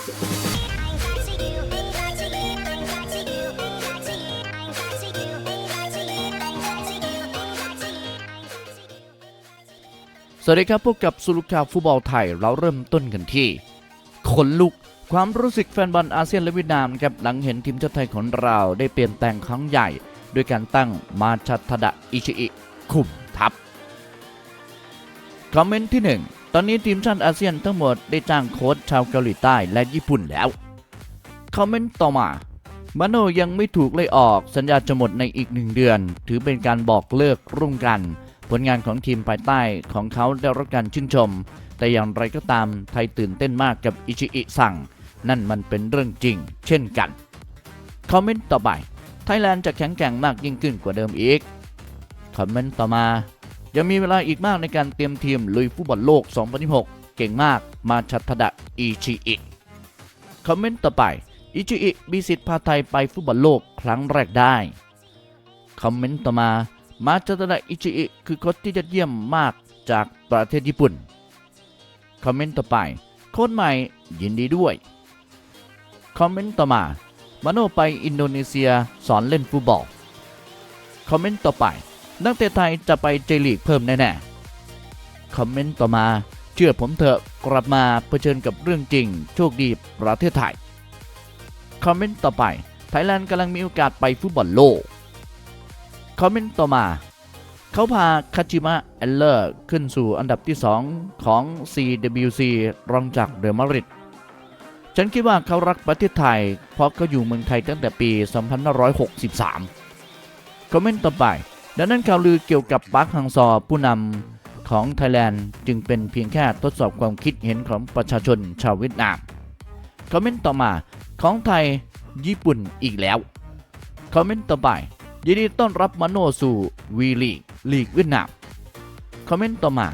สวัสดีครับพบกับสุลุข่าวฟุตบอลไทยเราเริ่มต้นกันที่ขนลุกความรู้สึกแฟนบอลอาเซียนและเวียดนามครับหลังเห็นทีมชาติไทยของเราได้เปลี่ยนแปลงครั้งใหญ่ ด้วยการตั้งมาชัทดะอิชิอิคุมทัพ คอมเมนต์ที่ 1 ตอนนี้ทีมชาติอาเซียนทั้งหมดได้จ้างโค้ชชาวเกาหลีใต้และญี่ปุ่นแล้ว คอมเมนต์ต่อมามาโนยังไม่ถูกไล่ออกสัญญาจะหมดในอีกหนึ่งเดือน ถือเป็นการบอกเลิกร่วมกัน ผลงานของทีมภายใต้ของเขาได้รับการชื่นชม แต่อย่างไรก็ตามไทยตื่นเต้นมากกับอิชิอิสั่ง นั่นมันเป็นเรื่องจริง เช่นกัน คอมเมนต์ต่อไป ไทยแลนด์จะแข็งแกร่งมากยิ่งขึ้นกว่าเดิมอีก คอมเมนต์ต่อมา ยังมีเวลาอีกมากในการเตรียมทีมลุยฟุตบอลโลก 2026 เก่งมากมาชัทดะอิชิอิคอมเมนต์ต่อไป อิชิอิมีสิทธิ์พาไทยไปฟุตบอลโลกครั้งแรกได้ คอมเมนต์ต่อมา มาจัตดะอิชิอิคือโค้ชที่ยอดเยี่ยมมากจากประเทศญี่ปุ่น คอมเมนต์ต่อไป โค้ชใหม่ยินดีด้วย คอมเมนต์ต่อมา มาโนไปอินโดนีเซียสอนเล่นฟุตบอล คอมเมนต์ต่อไป นักเตะไทยจะไปเจลีกเพิ่มแน่ๆคอมเมนต์ต่อมาเชื่อผมเถอะกลับมาเผชิญกับเรื่องจริง โชคดีประเทศไทยคอมเมนต์ต่อไปไทยแลนด์กำลังมีโอกาสไปฟุตบอลโลกคอมเมนต์ต่อมา เขาพาคาจิมะเอลเลอร์ขึ้นสู่อันดับที่ 2 ของ CWC รองจากเดอมาริดฉันคิดว่าเขารักประเทศไทย เพราะเขาอยู่เมืองไทยตั้งแต่ปี 2563 คอมเมนต์ต่อไป ดังนั้นข่าวลือเกี่ยวกับปาร์คฮังซอผู้นำของไทยแลนด์จึงเป็นเพียงแค่ทดสอบความคิดเห็นของประชาชนชาวเวียดนามคอมเมนต์ต่อมาของไทยญี่ปุ่นอีกแล้วคอมเมนต์ต่อไปยินดีต้อนรับมาโนสู่วีลีกลีกเวียดนามคอมเมนต์ต่อมา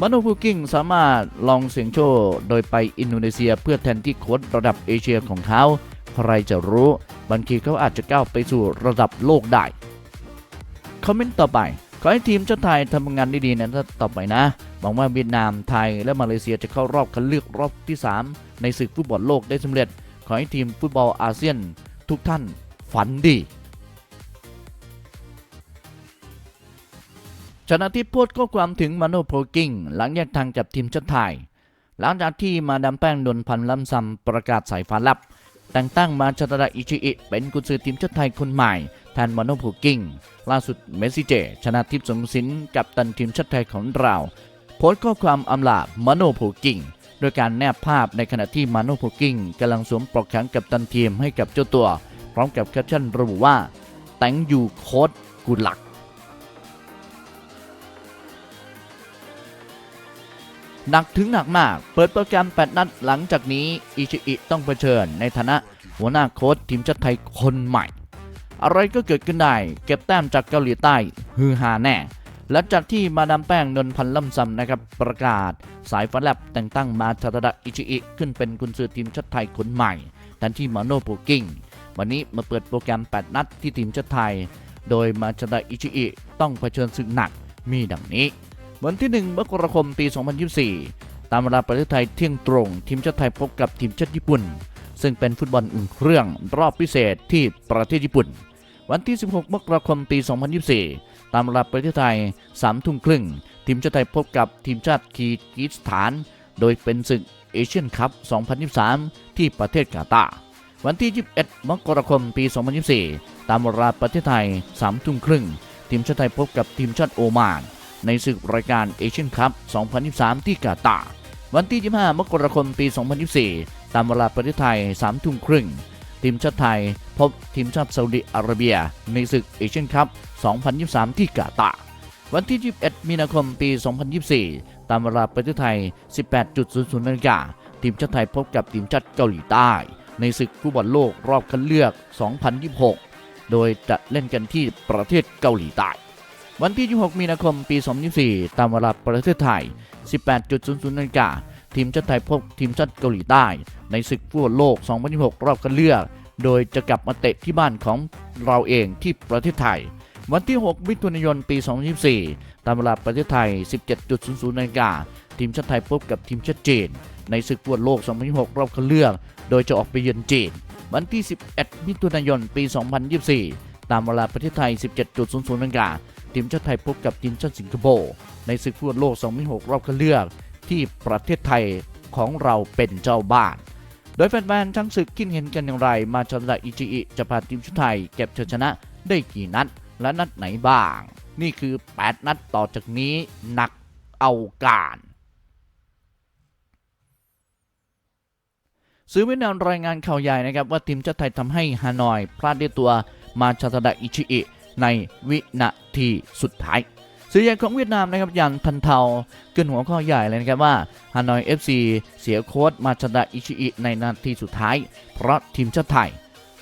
มาโนพูกิ้งสามารถลองเสียงโชว์โดยไปอินโดนีเซียเพื่อแทนที่โค้ชระดับเอเชียของเขา ใครจะรู้บางทีเขาอาจจะก้าวไปสู่ระดับโลกได้ คอมเมนต์ต่อไป ขอให้ทีมชาติไทยทำงานได้ดีนะต่อไปนะหวังว่าเวียดนามไทยและมาเลเซียจะเข้ารอบคัดเลือกรอบที่ 3 ในศึกฟุตบอลโลกได้สำเร็จ ขอให้ทีมฟุตบอลอาเซียน ทุกท่านฝันดีชนะทิพย์พสต์ข้อความถึงมาโนโพกิ้งหลังแยกทางจากทีมชาติไทย หลังจากที่มาดามแป้งนนพันธ์ลำซำประกาศสายฟ้าลับ แต่งตั้งมาชตดะอิชิอิเป็นกุนซือทีมชาติไทยคนใหม่ แทนมาโนโพลกิ้งล่าสุดเมสซี่เจ ชนะทิพย์สงสินกับตันทีมชาติไทยของเรา โพสต์ข้อความอำลามาโนโพลกิ้งโดยการแนบภาพในขณะที่มาโนโพลกิ้งกำลังสวมปลอกแขนกับตันทีมให้กับเจ้าตัว พร้อมกับแคปชั่นระบุว่า แต่งอยู่โค้ดกูหลักหนักถึงหนักมาก เปิดโปรแกรม 8 นัดหลังจากนี้ อิชิอิต้องเผชิญในฐานะหัวหน้าโค้ชทีมชาติไทยคนใหม่ อะไรก็เกิดขึ้นได้ เก็บแต้มจากเกาหลีใต้ฮือฮาแน่และจากที่มาดามแป้งนนพันล่ำซำนะครับประกาศ สายฟ้าแลบแต่งตั้งมาทาตดะอิชิอิขึ้นเป็นกุนซือทีมชาติไทยคนใหม่แทนที่มาโนโปกิ้งวันนี้มาเปิดโปรแกรม 8 นัดที่ทีมชาติไทย โดยมาชาดะอิชิอิต้องเผชิญศึกหนักมีดังนี้ วันที่ 1 มกราคมปี 2024 ตามเวลาประเทศไทยเที่ยงตรง ทีมชาติไทยพบกับทีมชาติญี่ปุ่น ซึ่งเป็นฟุตบอลอุ่นเครื่องรอบพิเศษที่ประเทศญี่ปุ่น วันที่ 16 มกราคมปี 2024 ตามเวลาประเทศไทย3ทุ่มครึ่ง ทีมชาติไทยพบกับทีมชาติคีร์กิสถาน โดยเป็นศึกเอเชียนคัพ 2023 ที่ประเทศกาตาร์วันที่ 21 มกราคม ปี 2024 ตามเวลาประเทศไทย3ทุ่มครึ่ง ทีมชาติไทยพบกับทีมชาติโอมาน ในศึกรายการเอเชียนคัพ 2023 ที่กาตาร์ วันที่ 25 มกราคม ปี 2024 ตามเวลาประเทศไทย3ทุ่มครึ่ง ทีมชาติไทยพบทีมชาติซาอุดิอาระเบีย ในศึกเอเชียนคัพ 2023 ที่กาตาร์วันที่ 21 มีนาคม ปี 2024 ตามเวลาประเทศไทย 18.00นาฬิกาทีมชาติไทยพบกับทีมชาติเกาหลีใต้ ในศึกฟุตบอลโลกรอบคัดเลือก 2026 โดยจะเล่นกันที่ประเทศเกาหลีใต้ วันที่ 26 มีนาคม ปี 2024 ตามเวลาประเทศไทย 18.00นาฬิกา ทีมชาติไทยพบทีมชาติเกาหลีใต้ ในศึกฟุตบอลโลก 2026 รอบคัดเลือก โดยจะกลับมาเตะที่บ้านของเราเองที่ประเทศไทย วันที่ 6 มิถุนายน ปี 2024 ตามเวลาประเทศไทย 17.00นาฬิกาทีมชาติไทยพบกับทีมชาติจีน ในศึกฟุตบอลโลก 2026 รอบคัดเลือก โดยจะออกไปเยือนจีน วันที่ 11 มิถุนายน ปี 2024 ตามเวลาประเทศไทย 17.00นทีมชาติไทยพบกับทีมชาติสิงคโปร์ในศึกฟุตบอลโลก 2026 รอบคัดเลือก ที่ประเทศไทยของเราเป็นเจ้าบ้าน โดยแฟนๆทั้งศึกคิดเห็นกันอย่างไร มาชนะอิจิอิจะพาทีมชาติไทย เก็บชัยชนะได้กี่นัด และนัดไหนบ้าง นี่คือ 8 นัดต่อจากนี้หนักเอาการซื้อเวียดนามรายงานข่าวใหญ่นะครับว่าทีมชาติไทยทำให้ฮานอย พลาดด้วยตัวมาชาตดะอิชิอิในวินาทีสุดท้าย สื่อใหญ่ของเวียดนามนะครับยันพันเทาเกินหัวข้อใหญ่เลยนะครับว่าฮานอย FC เสียโค้ดมาชาดะอิชิอิในนาทีสุดท้าย เพราะทีมชาติไทย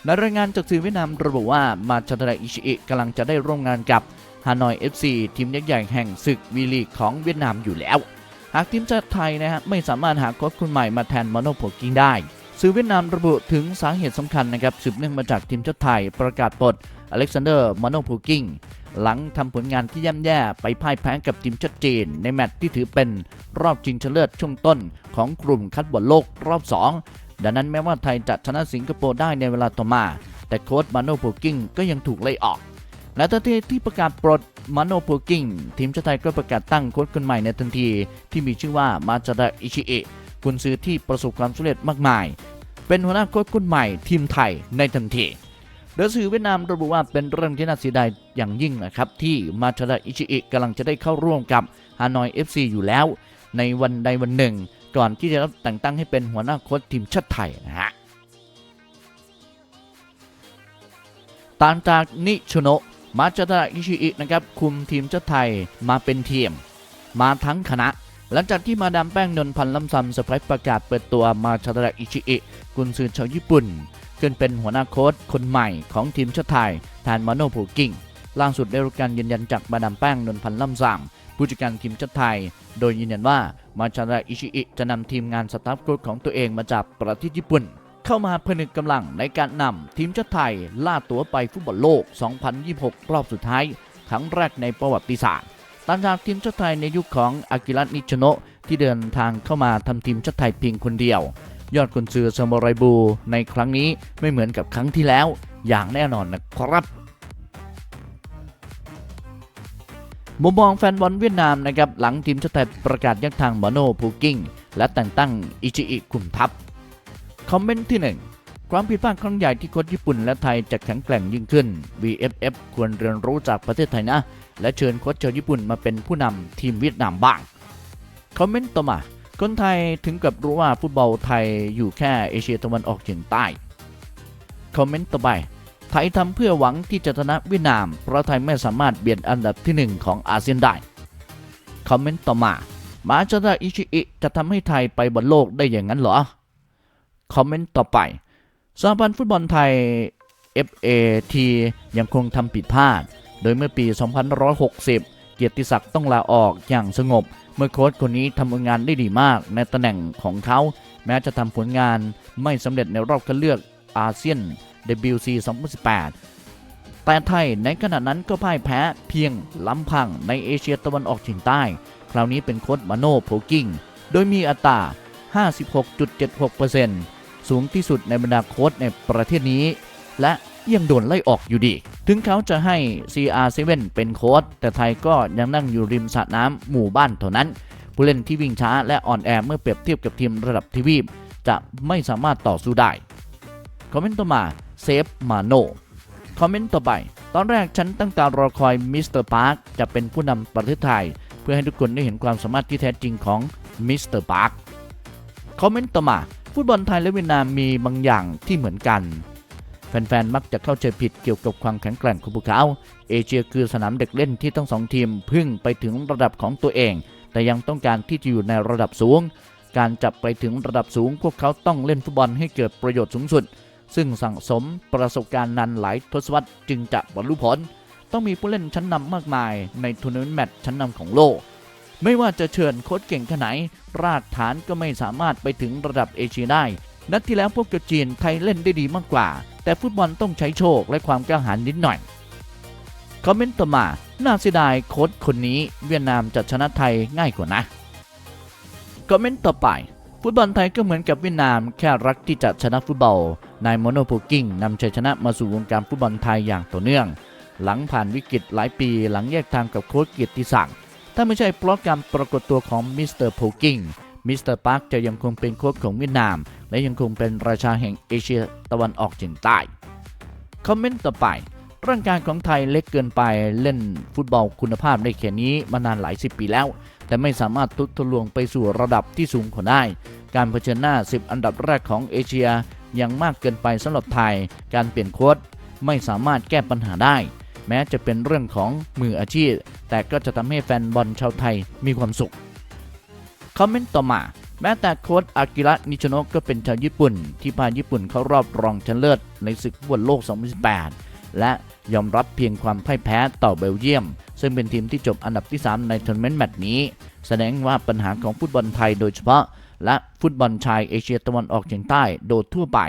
ในรายงานจากสื่อเวียดนามระบุว่ามาชาดะอิชิอิกำลังจะได้ร่วมงานกับฮานอย FC ทีมยักษ์ใหญ่แห่งศึกวีลีกของเวียดนามอยู่แล้ว หากทีมชาติไทยนะฮะไม่สามารถหาโค้ชคนใหม่มาแทนมโนโพกิงได้ สื่อเวียดนามระบุถึงสาเหตุสำคัญนะครับสืบเนื่องมาจากทีมชาติไทยประกาศปลดอเล็กซานเดอร์มาโนโพกิงหลังทำผลงานที่ย่ำแย่ไปพ่ายแพ้กับทีมชาติจีน ในแมตช์ที่ถือเป็นรอบชิงชนะเลิศช่วงต้นของกลุ่มคัดบอลโลกรอบ 2 ดังนั้นแม้ว่าไทยจะชนะสิงคโปร์ได้ในเวลาต่อมา แต่โค้ชมาโนโพกิงก็ยังถูกไล่ออก และทันทีที่ประกาศปลดมาโนโพกิงทีมชาติไทยก็ประกาศตั้งโค้ชคนใหม่ในทันทีที่มีชื่อว่ามาจาดะอิชิเอะ กุนซือที่ประสบความสำเร็จมากมาย เป็นหัวหน้าโค้ชคนใหม่ทีมไทยในทันทีโดยสื่อเวียดนามระบุว่าเป็นเรื่องที่น่าเสียดายอย่างยิ่งนะครับ ที่มาชาดะอิชิอิกำลังจะได้เข้าร่วมกับฮานอย FC อยู่แล้ว ในวันใดวันหนึ่ง ก่อนที่จะรับแต่งตั้งให้เป็นหัวหน้าโค้ชทีมชาติไทยนะฮะต่างจากนิชโนะมาจาดะอิชิอินะครับคุมทีมชาติไทยมาเป็นทีม มาทั้งคณะ หลังจากที่มาดามแป้งนนพันธ์ลำซำเซอร์ไพรส์ประกาศเปิดตัวมาชาดะอิชิอิกุนซือชาวญี่ปุ่น ขึ้นเป็นหัวหน้าโค้ชคนใหม่ของทีมชาติไทยแทนมาโนโพกิ้งล่าสุดได้รับการยืนยันจากมาดามแป้งนนพันธ์ล่ำซำผู้จัดการทีมชาติไทย โดยยืนยันว่ามาชาดะอิชิอิจะนำทีมงานสตาฟโค้ชของตัวเองมาจากประเทศญี่ปุ่น เข้ามาผนึกกำลังในการนำทีมชาติไทยล่าตัวไปฟุตบอลโลก 2026 รอบสุดท้ายครั้งแรกในประวัติศาสตร์ ตางจากทีมชาติไทยในยุคของอากิระนิชโนะที่เดินทางเข้ามาทำทีมชาติไทยเพียงคนเดียว ยอดกุนซือซามูไรบูในครั้งนี้ไม่เหมือนกับครั้งที่แล้ว อย่างแน่นอนนะครับมุมมองแฟนบอลเวียดนามนะครับหลังทีมชาติไทยประกาศแยกทางมโนพูกิ้งและแต่งตั้งอิจิอิคุมทัพ คอมเมนต์ที่ 1 ความผิดพลาดครั้งใหญ่ที่โค้ชญี่ปุ่นและไทยจะแข็งแกร่งยิ่งขึ้น VFF ควรเรียนรู้จากประเทศไทยนะ และเชิญโค้ชชาวญี่ปุ่นมาเป็นผู้นำทีมเวียดนามบ้างคอมเมนต์ต่อมา คนไทยถึงกับรู้ว่าฟุตบอลไทยอยู่แค่เอเชียตะวันออกเฉียงใต้คอมเมนต์ต่อไปไทยทำเพื่อหวังที่จะชนะเวียดนาม เพราะไทยไม่สามารถเบียดอันดับที่ 1 ของอาเซียนได้ คอมเมนต์ต่อมามาจาดาอิชิอิจะทำให้ไทยไปบอลโลกได้อย่างนั้นเหรอ คอมเมนต์ต่อไปสหพันธ์ฟุตบอลไทย FAT ยังคงทำผิดพลาด โดยเมื่อปี 2560 เกียรติศักดิ์ต้องลาออกอย่างสงบ เมื่อโค้ชคนนี้ทำผลงานได้ดีมากในตำแหน่งของเขา แม้จะทำผลงานไม่สำเร็จในรอบคัดเลือกอาเซียน WC 2018 แต่ไทยในขณะนั้นก็พ่ายแพ้เพียงลำพังในเอเชียตะวันออกเฉียงใต้ คราวนี้เป็นโค้ชมาโนโพกิ้ง โดยมีอัตรา 56.76%สูงที่สุดในบรรดาโค้ชในประเทศนี้ และ ยังโดนไล่ออกอยู่ดี ถึงเขาจะให้ CR7 เป็นโค้ชแต่ไทยก็ยังนั่งอยู่ริมสระน้ำหมู่บ้านเท่านั้น ผู้เล่นที่วิ่งช้าและอ่อนแอเมื่อเปรียบเทียบกับทีมระดับทวีป จะไม่สามารถต่อสู้ได้ คอมเมนต์ต่อมาเซฟมาโนคอมเมนต์ต่อไป ตอนแรกฉันตั้งตารอคอยมิสเตอร์พาร์คจะเป็นผู้นำประเทศไทย เพื่อให้ทุกคนได้เห็นความสามารถที่แท้จริงของมิสเตอร์พาร์คคอมเมนต์ต่อมาฟุตบอลไทยและเวียดนามมีบางอย่างที่เหมือนกัน แฟนๆ มักจะเข้าใจผิดเกี่ยวกับความแข็งแกร่งของพวกเขา เอเชียคือสนามเด็กเล่นที่ทั้งสองทีมพึ่งไปถึงระดับของตัวเอง แต่ยังต้องการที่จะอยู่ในระดับสูง การจับไปถึงระดับสูง พวกเขาต้องเล่นฟุตบอลให้เกิดประโยชน์สูงสุด ซึ่งสั่งสมประสบการณ์นานหลายทศวรรษจึงจะบรรลุผล ต้องมีผู้เล่นชั้นนำมากมายในทัวร์นาเมนต์แมตช์ชั้นนำของโลก ไม่ว่าจะเชิญโค้ชเก่งแค่ไหน รากฐานก็ไม่สามารถไปถึงระดับเอเชียได้ นัดที่แล้วพวกกับจีนไทยเล่นได้ดีมากกว่า แต่ฟุตบอลต้องใช้โชคและความกล้าหาญนิดหน่อย คอมเมนต์ต่อมา น่าเสียดายโค้ชคนนี้เวียดนามจะชนะไทยง่ายกว่านะ คอมเมนต์ต่อไป ฟุตบอลไทยก็เหมือนกับเวียดนามแค่รักที่จะชนะฟุตบอล นายโมโนโพกิ้งนำชัยชนะมาสู่วงการฟุตบอลไทยอย่างต่อเนื่อง หลังผ่านวิกฤตหลายปีหลังแยกทางกับโค้ชเกียรติศักดิ์ถ้าไม่ใช่เพราะการปรากฏตัวของมิสเตอร์โพกิ้ง มิสเตอร์ปาร์คจะยังคงเป็นโค้ชของเวียดนาม และยังคงเป็นราชาแห่งเอเชียตะวันออกเฉียงใต้ คอมเมนต์ต่อไป ร่างกายของไทยเล็กเกินไปเล่นฟุตบอลคุณภาพได้แค่นี้มานานหลายสิบปีแล้ว แต่ไม่สามารถทุทะลวงไปสู่ระดับที่สูงกว่าได้ การเผชิญหน้า 10 อันดับแรกของเอเชียยังมากเกินไปสำหรับไทย การเปลี่ยนโค้ชไม่สามารถแก้ปัญหาได้ แม้จะเป็นเรื่องของมืออาชีพ แต่ก็จะทำให้แฟนบอลชาวไทยมีความสุข คอมเมนต์ต่อมา แม้แต่โค้ชอากิระนิชโนะก็เป็นชาวญี่ปุ่น ที่พาญี่ปุ่นเข้ารอบรองชนะเลิศในศึกฟุตบอลโลก 2018 และยอมรับเพียงความพ่ายแพ้ต่อเบลเยียม ซึ่งเป็นทีมที่จบอันดับที่ 3 ในทัวร์นาเมนต์แมตช์นี้ แสดงว่าปัญหาของฟุตบอลไทยโดยเฉพาะ และฟุตบอลชายเอเชียตะวันออกเฉียงใต้โดยทั่วไป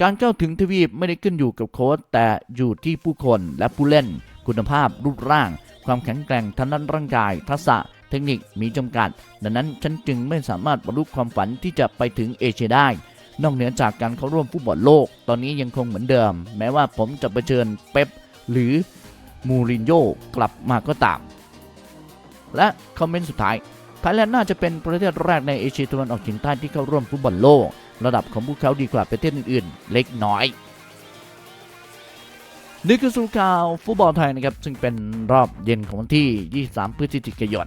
การเข้าถึงทวีปไม่ได้ขึ้นอยู่กับโค้ชแต่อยู่ที่ผู้คนและผู้เล่น คุณภาพรูปร่าง ความแข็งแกร่งทางด้านร่างกาย ทักษะ เทคนิคมีจำกัด ดังนั้นฉันจึงไม่สามารถบรรลุความฝันที่จะไปถึงเอเชียได้ นอกเหนือจากการเข้าร่วมฟุตบอลโลก ตอนนี้ยังคงเหมือนเดิม แม้ว่าผมจะไปเชิญเป๊ปหรือมูรินโญ่กลับมาก็ตาม และคอมเมนต์สุดท้ายไทยแลนด์น่าจะเป็นประเทศแรกในเอเชียตะวันออกเฉียงใต้ที่เข้าร่วมฟุตบอลโลก ระดับของพวกเขาดีกว่าประเทศอื่นๆ เล็กน้อยนี่คือสุข่าวฟุตบอลไทยนะครับ ซึ่งเป็นรอบเย็นของวันที่ 23 พฤศจิกายน